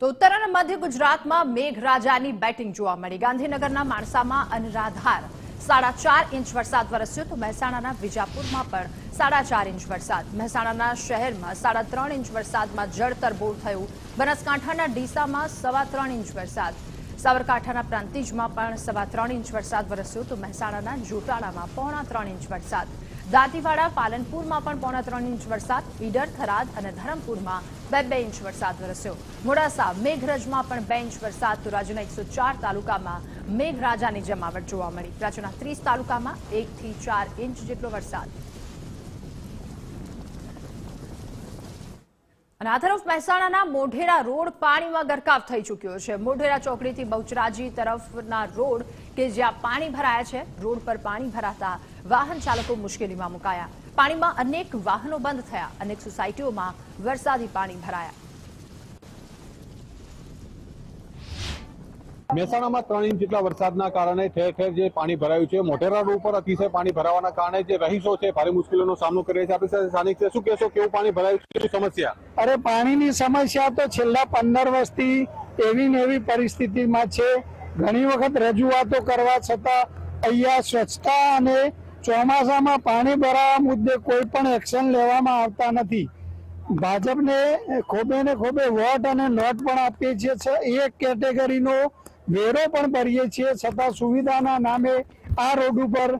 તો ઉત્તર અને મધ્ય ગુજરાતમાં મેઘરાજાની બેટિંગ જોવા મળી. ગાંધીનગરના માણસામાં અનરાધાર. સાડા ચાર ઇંચ વરસાદ વરસ્યો તો મહેસાણાના વિજાપુરમાં પણ સાડા ચાર ઇંચ વરસાદ. મહેસાણાના શહેરમાં સાડા ત્રણ ઇંચ વરસાદમાં જળતરબોળ થયું. બનાસકાંઠાના ડીસામાં સવા ત્રણ ઇંચ વરસાદ. સાબરકાંઠાના પ્રાંતિજમાં પણ સવા ત્રણ ઇંચ વરસાદ વરસ્યો તો મહેસાણાના જોટાળામાં પોણા ત્રણ ઇંચ વરસાદ. દાંતીવાડા પાલનપુરમાં પણ પોણા ત્રણ ઇંચ વરસાદ, ઈડર, થરાદ અને ધરમપુરમાં બે બે ઇંચ વરસાદ વરસ્યો. મોડાસા, મેઘરજમાં પણ બે ઇંચ વરસાદ, તો રાજ્યના એકસો તાલુકામાં મેઘરાજાની જમાવટ જોવા મળી. રાજ્યના ત્રીસ તાલુકામાં એકથી ચાર ઇંચ જેટલો વરસાદ. અને આ તરફ મહેસાણાના મોઢેરા રોડ પાણીમાં ગરકાવ થઈ ચૂક્યો છે. મોઢેરા ચોકડીથી બહુચરાજી તરફના રોડ કે જ્યાં પાણી ભરાયા છે રોડ પર પાણી ભરાતા વાહન ચાલકો મુશ્કેલીમાં મુકાયા. પાણીમાં અનેક વાહનો બંધ થયા અનેક સોસાયટીઓમાં વરસાદી પાણી ભરાયા. મહેસાણામાં ત્રણ ઇંચ જેટલા વરસાદના કારણે ઠેર ઠેર જે પાણી ભરાયું છે મોટેરા રોડ ઉપર અતિશય પાણી ભરાવાના કારણે જે રહીશો છે ભારે મુશ્કેલીનો સામનો કરે છે. આપણી સાથે સ્થાનિક છે. શું કહેશો કેવું પાણી ભરાયું છે? સમસ્યા? અરે પાણીની સમસ્યા તો છેલ્લા પંદર વર્ષથી એવી ને એવી પરિસ્થિતિમાં છે ઘણી વખત રજૂઆતો કરવા છતાં અહીંયા સ્વચ્છતા અને ચોમાસામાં પાણી ભરાવા મુદ્દે કોઈ પણ એક્શન લેવામાં આવતા નથી. ભાજપને ખોબે ને ખોબે વોટ અને નોટ પણ આપીએ છીએ એક કેટેગરીનો વેરો પણ ભરીએ છીએ છતાં સુવિધાના નામે આ રોડ ઉપર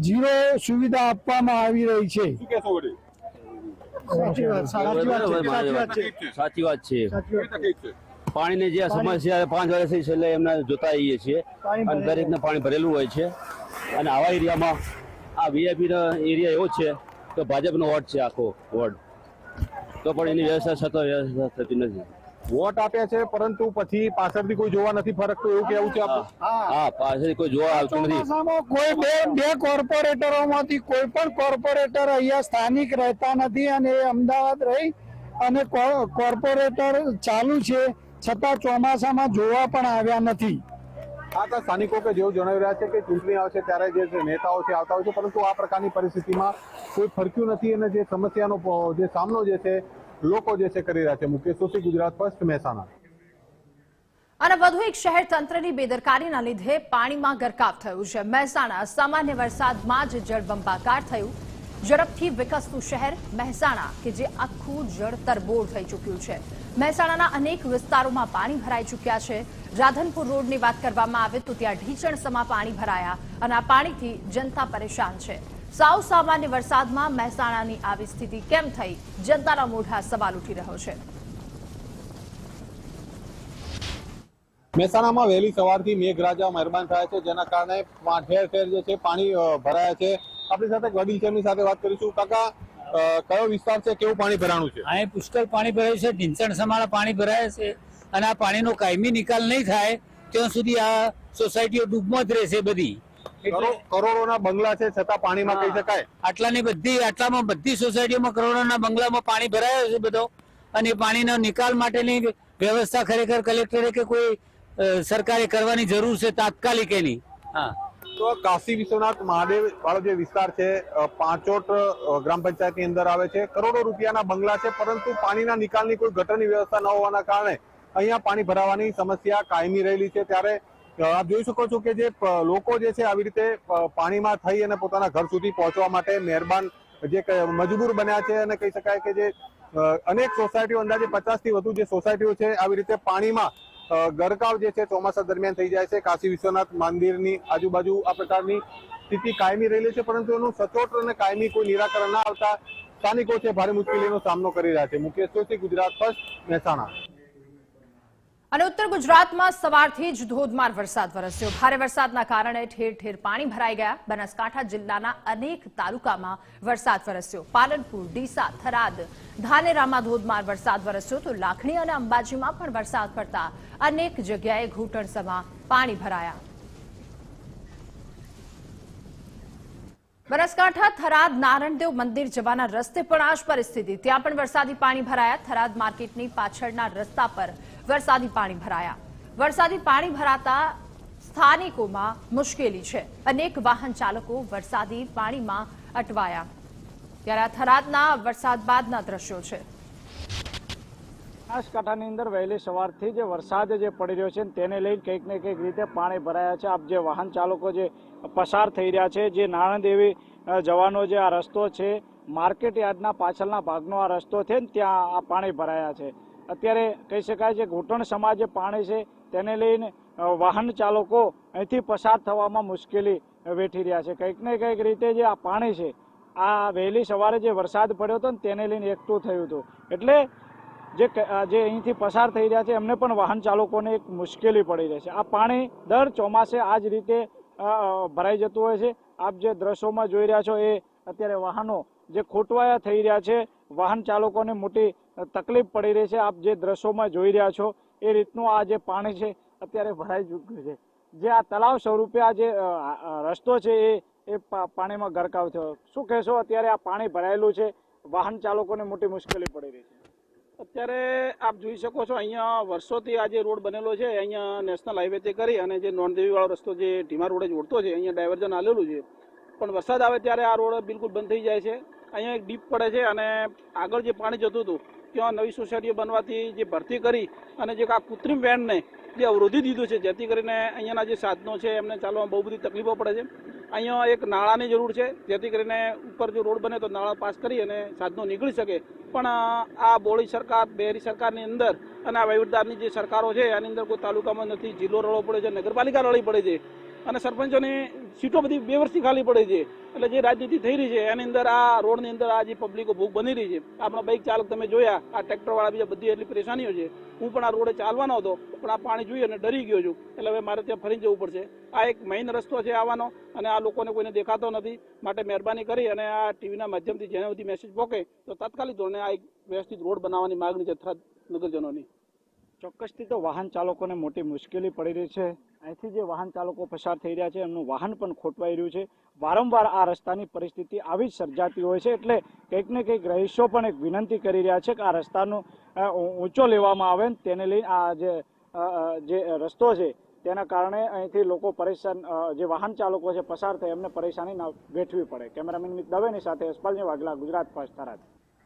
જીરો ઝીરો સુવિધા આપવામાં આવી રહી છે. શું કહેશો વડીલ? સાચી વાત સાચી વાત છે, પાણીની જે સમસ્યા પાંચ વર્ષથી છેલ્લે એમને જોતા આવીએ છીએ. અને દરેકને પાણી ભરેલું હોય છે. અને આવા એરિયામાં આ વીઆઈપીનો એરિયા એવો છે કે ભાજપનો વોર્ડ છે આખો વોર્ડ. તો પણ એની વ્યવસ્થા છતાં વ્યવસ્થા થતી નથી. વોટ આપ્યા છે પરંતુ પછી પાછળથી કોઈ જોવા નથી ફરકતું એવું કેવું છે હા પાછળથી કોઈ જોવા આવતું નથી. કોઈ બે બે કોર્પોરેટરોમાંથી કોઈ પણ કોર્પોરેટર અહીંયા સ્થાનિક રહેતા નથી અને એ અમદાવાદ રહી અને કોર્પોરેટર ચાલુ છે. છતાં ચોમાસામાં જોવા પણ આવ્યા નથી. આ તો સ્થાનિકો કે જેવું જણાવી રહ્યા છે કે ચૂંટણી આવશે ત્યારે જે નેતાઓ છે આવતા હોય છે પરંતુ આ પ્રકારની પરિસ્થિતિમાં કોઈ ફરક્યું નથી અને જે સમસ્યાનો જે સામનો જે છે લોકો જે છે કરી રહ્યા છે. મુકેશ સોશી ગુજરાત ફર્સ્ટ મહેસાણા. અને વધુ એક શહેર તંત્રની બેદરકારીના લીધે પાણીમાં ગરકાવ થયું છે. મહેસાણા સામાન્ય વરસાદમાં જ જળબંબાકાર થયું. ઝડપથી વિકસતું શહેર મહેસાણા, કે જે આખું જળ તરબોળ થઈ ચૂક્યું છે. મહેસાણાના અનેક વિસ્તારોમાં પાણી ભરાઈ ચૂક્યા છે. રાધનપુર રોડની વાત કરવામાં આવે તો ત્યાં ઢીચણ સમા પાણી ભરાયા અને આ પાણીથી જનતા પરેશાન છે. સાવ સામાન્ય વરસાદમાં મહેસાણાની આવી સ્થિતિ કેમ થઈ? જનતાના મોઢા સવાલ ઉઠી રહ્યો છે. મહેસાણામાં વહેલી સવારથી મેઘરાજા મહેરબાન થયા છે, જેના કારણે ઠેર ઠેર જે છે પાણી ભરાયા છે. આપણી સાથે એક વડીલ સાથે વાત કરીશું. કાકા કયો વિસ્તાર છે? કેવું પાણી ભરાણું છે? અહીં પુષ્કળ પાણી ભરાયું છે. ઢીંચણ સમાળા પાણી ભરાય છે અને આ પાણીનો કાયમી નિકાલ નહીં થાય ત્યાં સુધી આ સોસાયટીઓ ડૂબમાં જ રહેશે બધી. કરોડોના બંગલા છે છતાં પાણીમાં કહી શકાય. આટલાની બધી આટલામાં બધી સોસાયટીઓમાં કરોડોના બંગલામાં પાણી ભરાયો છે બધો. અને પાણીનો નિકાલ માટેની વ્યવસ્થા ખરેખર કલેક્ટરે કે કોઈ સરકારે કરવાની જરૂર છે તાત્કાલિક એની. હા. તો કાશી વિશ્વનાથ મહાદેવ વાળો જે વિસ્તાર છે પાંચોટ ગ્રામ પંચાયતની અંદર આવે છે. કરોડો રૂપિયાના બંગલા છે, પરંતુ પાણીના નિકાલની કોઈ ગટરની વ્યવસ્થા ન હોવાના કારણે અહીંયા પાણી ભરાવાની સમસ્યા કાયમી રહેલી છે. ત્યારે આપ જોઈ શકો છો કે જે લોકો જે છે આવી રીતે પાણીમાં થઈ અને પોતાના ઘર સુધી પહોંચવા માટે મહેરબાન જે મજબૂર બન્યા છે અને કહી શકાય કે જે અનેક સોસાયટીઓ અંદાજે પચાસથી વધુ જે સોસાયટીઓ છે, આવી રીતે પાણીમાં ગરકાવ જે છે ચોમાસા દરમિયાન થઈ જાય છે. કાશી વિશ્વનાથ મંદિરની આજુબાજુ આ પ્રકારની સ્થિતિ કાયમી રહેલી છે, પરંતુ એનું સચોટ અને કાયમી કોઈ નિરાકરણ ના આવતા સ્થાનિકો છે, ભારે મુશ્કેલીનો સામનો કરી રહ્યા છે. મુકેશ જોશી, ગુજરાત ફર્સ્ટ, મહેસાણા. અને ઉત્તર ગુજરાતમાં સવારથી જ ધોધમાર વરસાદ વરસ્યો. ભારે વરસાદના કારણે ઠેર ઠેર પાણી ભરાઈ ગયા. બનાસકાંઠા જિલ્લાના અનેક તાલુકામાં વરસાદ વરસ્યો. પાલનપુર, ડીસા, થરાદ, ધાનેરામાં ધોધમાર વરસાદ વરસ્યો તો લાખણી અને અંબાજીમાં પણ વરસાદ પડતા અનેક જગ્યાએ ઘૂંટણસમાં પાણી ભરાયા. બનાસકાંઠા, થરાદ, નારણદેવ મંદિર જવાના રસ્તે પણ આ જ પરિસ્થિતિ. ત્યાં પણ વરસાદી પાણી ભરાયા. થરાદ માર્કેટની પાછળના રસ્તા પર વરસાદી પાણી ભરાયા. વરસાદી પાણી ભરાતા સ્થાનિકોમાં મુશ્કેલી છે. અનેક વાહન ચાલકો વરસાદી પાણીમાં અટવાયા. ત્યારે આ થરાદના વરસાદ બાદના દ્રશ્યો છે. બનાસકાંઠાની અંદર વહેલી સવારથી જે વરસાદ જે પડી રહ્યો છે તેને લઈને કંઈક ને કંઈક રીતે પાણી ભરાયા છે. આપ જે વાહન ચાલકો જે પસાર થઈ રહ્યા છે જે નાણાદેવી અ, જવાનો જે આ રસ્તો છે માર્કેટ યાર્ડના પાછળના ભાગનો આ રસ્તો છે ત્યાં આ પાણી ભરાયા છે. અત્યારે કહી શકાય છે ઘૂંટણ સમાજે પાણી છે. તેને લઈને વાહન ચાલકો અહીંથી પસાર થવામાં મુશ્કેલી વેઠી રહ્યા છે. કંઈક ને કંઈક રીતે જે આ પાણી છે, આ વહેલી સવારે જે વરસાદ પડ્યો હતો ને તેને લઈને એકઠું થયું હતું. એટલે જે જે અહીંથી પસાર થઈ રહ્યા છે, એમને પણ વાહન ચાલકોને એક મુશ્કેલી પડી રહી છે. આ પાણી દર ચોમાસે આ જ રીતે ભરાઈ જતું હોય છે. આપ જે દ્રશ્યોમાં જોઈ રહ્યા છો, એ અત્યારે વાહનો જે ખોટવાયા થઈ રહ્યા છે, વાહન ચાલકોને મોટી તકલીફ પડી રહી છે. આપ જે દ્રશ્યોમાં જોઈ રહ્યા છો, એ રીતનું આ જે પાણી છે, અત્યારે ભરાઈ ચૂક્યું છે. જે આ તળાવ સ્વરૂપે આ જે રસ્તો છે, એ એ પાણીમાં ગરકાવ થયો. શું કહેશો? અત્યારે આ પાણી ભરાયેલું છે. વાહન ચાલકોને મોટી મુશ્કેલી પડી રહી છે. અત્યારે આપ જોઈ શકો છો, અહીંયા વર્ષોથી આ જે રોડ બનેલો છે, અહીંયા નેશનલ હાઈવેથી કરી અને જે નોંધદેવી વાળો રસ્તો જે ઢીમા રોડે જોડતો છે, અહીંયા ડાયવર્ઝન આલેલું છે. પણ વરસાદ આવે ત્યારે આ રોડ બિલકુલ બંધ થઈ જાય છે. અહીંયા એક ડીપ પડે છે અને આગળ જે પાણી જતું હતું ત્યાં નવી સોસાયટીઓ બનવાથી જે ભરતી કરી અને જે આ કૃત્રિમ વેણને જે અવરોધી દીધું છે, જેથી કરીને અહીંયાના જે સાધનો છે, એમને ચાલવામાં બહુ બધી તકલીફો પડે છે. અહીંયા એક નાળાની જરૂર છે, જેથી કરીને ઉપર જો રોડ બને તો નાળા પાસ કરી અને સાધનો નીકળી શકે. પણ આ બોળી સરકાર, બેરી સરકારની અંદર અને આ વહીવટદારની જે સરકારો છે એની અંદર કોઈ તાલુકામાં નથી. જિલ્લો રળવો પડે છે, નગરપાલિકા રળી પડે છે. અને સરપંચોની સીટો બધી બે વર્ષથી ખાલી પડે છે. એટલે જે રાજનીતિ થઈ રહી છે, એની અંદર આ રોડની અંદર આ જે પબ્લિકો ભૂખ બની રહી છે. આપણા બાઇક ચાલક તમે જોયા, આ ટ્રેક્ટર વાળા બીજા બધી એટલી પરેશાનીઓ છે. હું પણ આ રોડે ચાલવાનો હતો, પણ આ પાણી જોઈએ અને ડરી ગયો છું. એટલે હવે મારે ત્યાં ફરી જવું પડશે. આ એક મેઇન રસ્તો છે આવવાનો, અને આ લોકોને કોઈને દેખાતો નથી. માટે મહેરબાની કરી અને આ ટીવીના માધ્યમથી જેને બધી મેસેજ પોકે, તો તાત્કાલિક ધોરણે આ એક વ્યવસ્થિત રોડ બનાવવાની માગણી છે થરાદ નગરજનોની. ચોક્કસથી તો વાહન ચાલકોને મોટી મુશ્કેલી પડી રહી છે. અહીંથી જે વાહન ચાલકો પસાર થઈ રહ્યા છે, એમનું વાહન પણ ખોટવાઈ રહ્યું છે. વારંવાર આ રસ્તાની પરિસ્થિતિ આવી જ સર્જાતી હોય છે, એટલે કંઈક ને કંઈક રહીશો પણ એક વિનંતી કરી રહ્યા છે કે આ રસ્તાનો ઊંચો લેવામાં આવે ને તેને લઈને આ જે જે રસ્તો છે, તેના કારણે અહીંથી લોકો પરેશાન જે વાહન ચાલકો છે પસાર થાય, એમને પરેશાની ના વેઠવી પડે. કેમેરામેન મિત દવેની સાથે યશપાલજી વાઘલા, ગુજરાત ફર્સ્ટ, થરાદ.